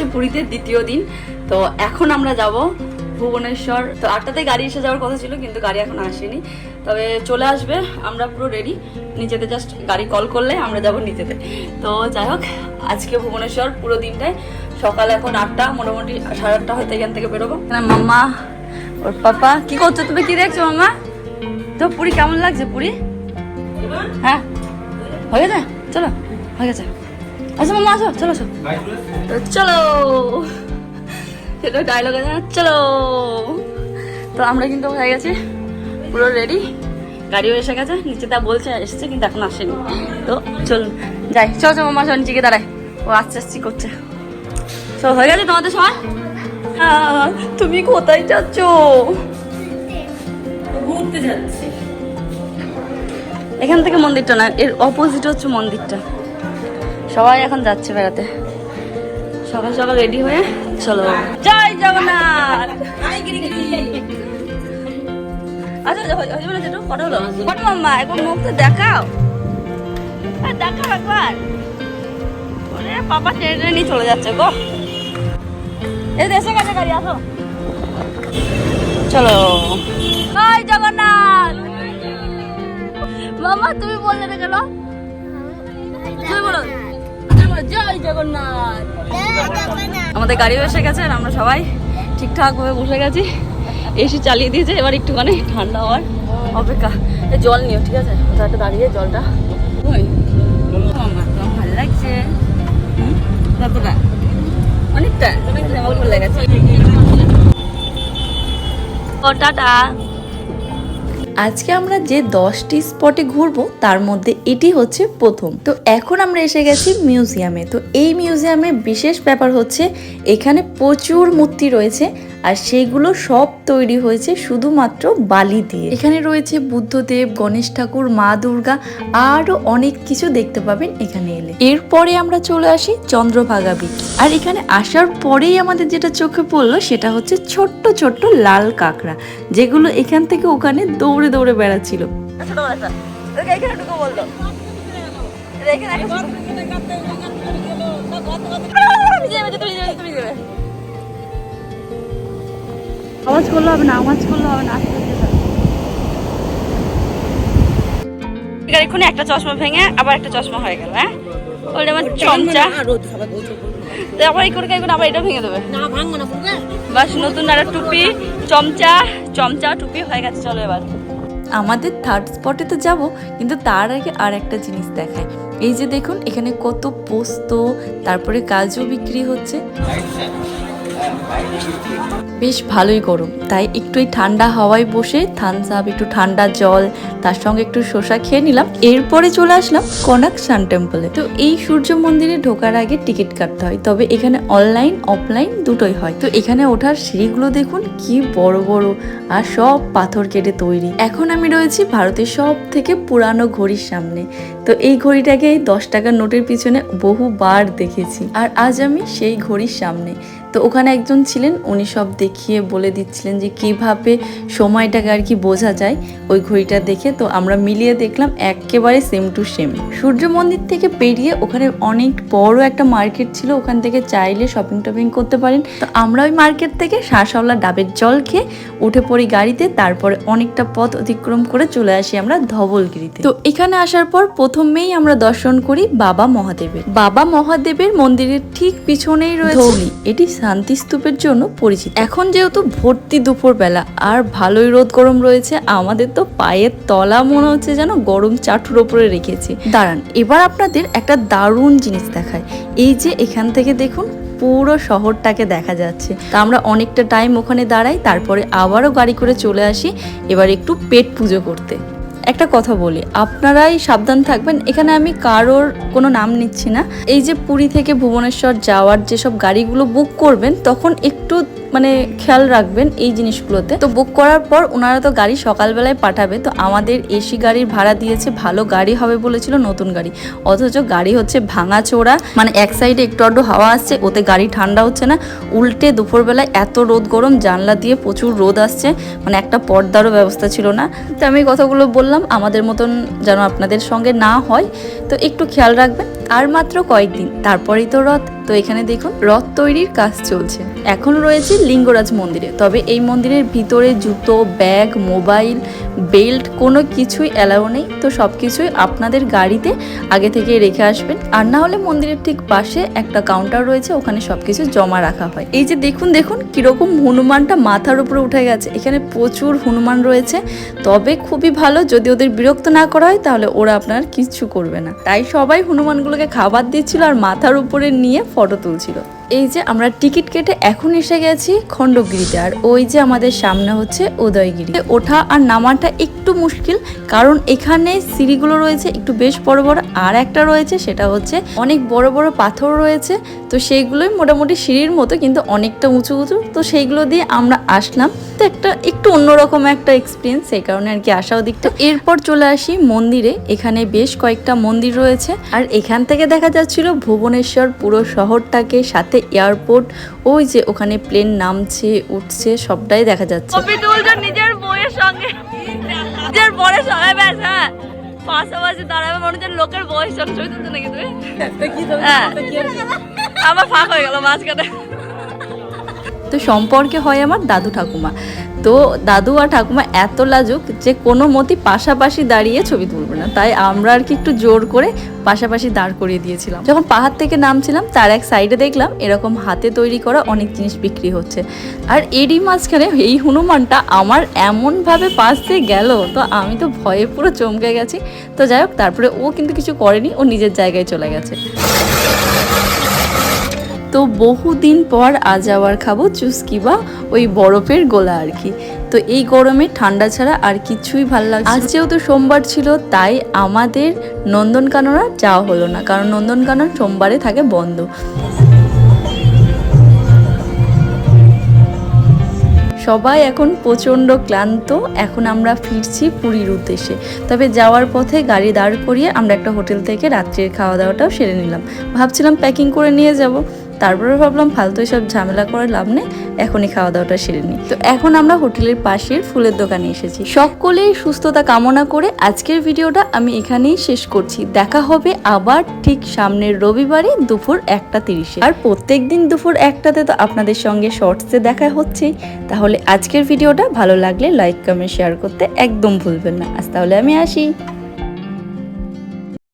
হচ্ছে পুরীতে দ্বিতীয় দিন। তো এখন আমরা যাব ভুবনেশ্বর। তো আটটাতে গাড়ি এসে যাওয়ার কথা ছিল কিন্তু গাড়ি এখন আসেনি। তবে চলে আসবে আমরা পুরো রেডি নিচেতে জাস্ট গাড়ি কল করলে আমরা যাব নিচেতে তো যাই হোক আজকে ভুবনেশ্বর পুরো দিনটায় সকাল এখন আটটা মোটামুটি সাড়ে আটটা হয়তো এখান থেকে বেরোবো। মাম্মা ওর পাপা কি করছ তুমি? কি দেখছ মামা তো পুরী কেমন লাগছে পুরী? হ্যাঁ হয়ে গেছে? চলো হয়ে গেছে। আচ্ছা মামা আসো চলো আসো চলো। সেটা ডায়লগ আছে চলো। তো আমরা কিন্তু হয়ে গেছি পুরো রেডি গাড়িও এসে গেছে নিচে তা বলছে এসেছে কিন্তু এখন আসেনি। তো চলুন যাই। চল চল মামা নিচে দাঁড়ায়। ও আস্তে আস্তে করছে। তো হয়ে গেছে তোমাদের সময় হ্যাঁ, তুমি কোথায় যাচ্ছ? ঘুরতে যাচ্ছি। এখান থেকে মন্দিরটা না এর অপোজিট হচ্ছে মন্দিরটা। সবাই এখন যাচ্ছে বেড়াতে। সকাল সকাল রেডি হয়ে চলো। জয় জগন্নাথ! আচ্ছা মাম্মা? এখন মুখ তো দেখাও। আর দেখাও একবার। চলে যাচ্ছে গো। এই দেশে গেছে গাড়ি আসো। চলো। জয় জগন্নাথ! মামা তুমি বললে না কেন? তুমি বলো, আমাদের গাড়িও এসে গেছে আর আমরা সবাই ঠিকঠাক ভাবে বসে গেছি। এসি চালিয়ে দিয়েছে, এবার একটুখানি ঠান্ডা হওয়ার অপেক্ষা। জল নিও, ঠিক আছে? একটা দাঁড়িয়ে জলটা। ভালো লাগছে। অনেকটা। অনেকটা ভালো লেগেছে। টাটা। আজকে আমরা যে দশটি স্পটে ঘুরবো, তার মধ্যে এটি হচ্ছে প্রথম। তো এখন আমরা এসে গেছি মিউজিয়ামে। তো এই মিউজিয়ামে বিশেষ ব্যাপার হচ্ছে, এখানে প্রচুর মূর্তি রয়েছে। আর সেইগুলো সব তৈরি হয়েছে শুধুমাত্র বালি দিয়ে এখানে রয়েছে বুদ্ধদেব গণেশ ঠাকুর মা দুর্গা আরও অনেক কিছু দেখতে পাবেন এখানে এলে এরপরে আমরা চলে আসি চন্দ্রভাগা বিচ আর এখানে আসার পরেই আমাদের যেটা চোখে পড়ল সেটা হচ্ছে ছোট্ট ছোট্ট লাল কাঁকড়া যেগুলো এখান থেকে ওখানে দৌড়ে দৌড়ে বেড়াচ্ছিল এখানে আওয়াজ করলে হবে না আওয়াজ করলে হবে না আস্তে আস্তে এক্ষুনি একটা চশমা ভেঙে আবার একটা চশমা হয়ে গেল হ্যাঁ? ওটা আমার চমচা তো আবার এই করে করে আবার এটা ভেঙে দেবে। না ভাঙবো না বুঝবে বাস নতুন একটা টুপি চমচা চমচা টুপি হয়ে গেছে চলো এবার। আমাদের থার্ড স্পটে তো যাব কিন্তু তার আগে আর একটা জিনিস দেখায় এই যে দেখুন এখানে কত পোস্ত তারপরে কাজু বিক্রি হচ্ছে। বেশ ভালোই গরম। তাই একটু এই ঠান্ডা হাওয়ায় বসে থামস আপ একটু ঠান্ডা জল, তার সঙ্গে একটু শসা খেয়ে নিলাম। এরপরে চলে আসলাম কনাক সান টেম্পলে তো এই সূর্য মন্দিরে ঢোকার আগে টিকিট কাটতে হয়। তবে এখানে অনলাইন অফলাইন দুটোই হয়। তো এখানে ওঠার সিঁড়িগুলো দেখুন, কি বড় বড়। আর সব পাথর কেটে তৈরি। এখন আমি রয়েছি ভারতের সব থেকে পুরানো ঘড়ির সামনে। তো এই ঘড়িটাকে এই দশ টাকার নোটের পিছনে বহুবার দেখেছি। আর আজ আমি সেই ঘড়ির সামনে। তো ওখানে একজন ছিলেন, উনি সব দেখিয়ে বলে দিচ্ছিলেন যে কীভাবে সময়টাকে আর কি বোঝা যায় ওই ঘড়িটা দেখে। তো আমরা মিলিয়ে দেখলাম একেবারে সেম টু সেম সূর্য মন্দির থেকে পেরিয়ে ওখানে অনেক বড় একটা মার্কেট ছিল, ওখান থেকে চাইলে শপিং টপিং করতে পারেন। তো আমরা ওই মার্কেট থেকে শাঁসওয়ালা ডাবের জল খেয়ে উঠে পড়ি গাড়িতে, তারপরে অনেকটা পথ অতিক্রম করে চলে আসি আমরা ধবলগিরিতে। তো এখানে আসার পর প্রথমেই আমরা দর্শন করি বাবা মহাদেবের। বাবা মহাদেবের মন্দিরের ঠিক পিছনেই রয়েছে এটি শান্তি স্তূপের জন্য পরিচিত। এখন যেহেতু ভর্তি দুপুর বেলা আর ভালোই রোদ গরম রয়েছে আমাদের তো পায়ের তলা মনে হচ্ছে যেন গরম চাটুর ওপরে রেখেছে। দাঁড়ান এবার আপনাদের একটা দারুণ জিনিস দেখায় এই যে এখান থেকে দেখুন পুরো শহরটাকে দেখা যাচ্ছে। তা আমরা অনেকটা টাইম ওখানে দাঁড়াই তারপরে আবারও গাড়ি করে চলে আসি এবার একটু পেট পুজো করতে। একটা কথা বলি, আপনারাই সাবধান থাকবেন। এখানে আমি কারোর কোনো নাম নিচ্ছি না। এই যে পুরী থেকে ভুবনেশ্বর যাওয়ার যেসব গাড়িগুলো বুক করবেন, তখন একটু মানে খেয়াল রাখবেন এই জিনিসগুলোতে। তো বুক করার পর ওনারা তো গাড়ি সকালবেলায় পাঠাবে, তো আমাদের এসি গাড়ির ভাড়া দিয়েছে, ভালো গাড়ি হবে বলেছিল নতুন গাড়ি। অথচ গাড়ি হচ্ছে ভাঙা চোরা মানে এক সাইডে একটু আধটু হাওয়া আসছে, ওতে গাড়ি ঠান্ডা হচ্ছে না। উল্টে দুপুরবেলায় এত রোদ গরম, জানলা দিয়ে প্রচুর রোদ আসছে মানে একটা পর্দারও ব্যবস্থা ছিল না। তো আমি কথাগুলো বললাম, আমাদের মতন যেন আপনাদের সঙ্গে না হয়। তো একটু খেয়াল রাখবেন। আর মাত্র কয়েকদিন। তারপরেই তো রথ। তো এখানে দেখুন, রথ তৈরির কাজ চলছে। এখন রয়েছে লিঙ্গরাজ মন্দিরে। তবে এই মন্দিরের ভিতরে জুতো, ব্যাগ, মোবাইল, বেল্ট কোনো কিছুই অ্যালাউ নেই। তো সব কিছুই আপনাদের গাড়িতে আগে থেকে রেখে আসবেন। আর না হলে মন্দিরের ঠিক পাশে একটা কাউন্টার রয়েছে, ওখানে সব কিছু জমা রাখা হয়। এই যে দেখুন দেখুন, কীরকম হনুমানটা মাথার উপরে উঠে গেছে। এখানে প্রচুর হনুমান রয়েছে। তবে খুবই ভালো, যদি ওদের বিরক্ত না করা হয়, তাহলে ওরা আপনার কিচ্ছু করবে না। তাই সবাই হনুমানগুলোকে খাবার দিচ্ছিল আর মাথার উপরে নিয়ে ফটো তুলছিল। এই যে আমরা টিকিট কেটে এখন এসে গেছি খণ্ডগিরিতে, আর ওই যে আমাদের সামনে হচ্ছে উদয়গিরি। ওঠা আর নামাটা একটু মুশকিল, কারণ এখানে সিঁড়িগুলো রয়েছে একটু বেশ বড় বড়, আর একটা রয়েছে সেটা হচ্ছে অনেক বড় বড় পাথর রয়েছে। তো সেইগুলোই মোটামুটি সিঁড়ির মতো, কিন্তু অনেকটা উঁচু উঁচু। তো সেইগুলো দিয়ে আমরা আসলাম। তো একটা একটু অন্যরকম একটা এক্সপিরিয়েন্স সেই কারণে আর কি আসাও দিকটা। এরপর চলে আসি মন্দিরে, এখানে বেশ কয়েকটা মন্দির রয়েছে। আর এখান থেকে দেখা যাচ্ছিল ভুবনেশ্বর পুরো শহরটাকে সাথে এয়ারপোর্ট ওই যে ওখানে প্লেন নামছে উঠছে সবটাই দেখা যাচ্ছে। নিজের বইয়ের সঙ্গে নিজের বরের সঙ্গে ব্যাস হ্যাঁ। পাশাপাশি দাঁড়াবে মনে হচ্ছে লোকের বয়স সঙ্গে ছবি তুলতে নাকি তুমি? হ্যাঁ। আমার ফাঁক হয়ে গেল মাঝখানে। তো সম্পর্কে হয় আমার দাদু ঠাকুমা। তো দাদু আর ঠাকুমা এত লাজুক যে কোনো মতি পাশাপাশি দাঁড়িয়ে ছবি তুলবে না। তাই আমরা আর কি একটু জোর করে পাশাপাশি দাঁড় করিয়ে দিয়েছিলাম। যখন পাহাড় থেকে নামছিলাম, তার এক সাইডে দেখলাম এরকম হাতে তৈরি করা অনেক জিনিস বিক্রি হচ্ছে। আর এরই মাঝখানে এই হনুমানটা আমার এমনভাবে পাশ দিয়ে গেল, তো আমি তো ভয়ে পুরো চমকে গেছি। তো যাই হোক, তারপরে ও কিন্তু কিছু করেনি, ও নিজের জায়গায় চলে গেছে। তো বহুদিন পর আজ আবার খাব চুস্কি বা ওই বরফের গোলা আর কি। তো এই গরমে ঠান্ডা ছাড়া আর কিছুই ভালো লাগছে আজ যেহেতু সোমবার ছিল, তাই আমাদের নন্দনকাননা যাওয়া হলো না, কারণ নন্দনকানন সোমবারে থাকে বন্ধ। সবাই এখন প্রচণ্ড ক্লান্ত, এখন আমরা ফিরছি পুরীর উদ্দেশ্যে। তবে যাওয়ার পথে গাড়ি দাঁড় করিয়ে আমরা একটা হোটেল থেকে রাত্রির খাওয়া দাওয়াটাও সেরে নিলাম। ভাবছিলাম প্যাকিং করে নিয়ে যাব। তারপরে ভাবলাম ফালতু সব ঝামেলা করে লাভ নেই, এখনই খাওয়া দাওয়াটা সেরে নিই। তো এখন আমরা হোটেলের পাশের ফুলের দোকানে এসেছি। সকলেই সুস্থতা কামনা করে আজকের ভিডিওটা আমি এখানেই শেষ করছি। দেখা হবে আবার ঠিক সামনের রবিবারে দুপুর একটা তিরিশে। আর প্রত্যেক দিন দুপুর একটাতে তো আপনাদের সঙ্গে শর্টসে দেখা হচ্ছেই তাহলে আজকের ভিডিওটা ভালো লাগলে লাইক, কমেন্ট, শেয়ার করতে একদম ভুলবেন না। আজ তাহলে আমি আসি।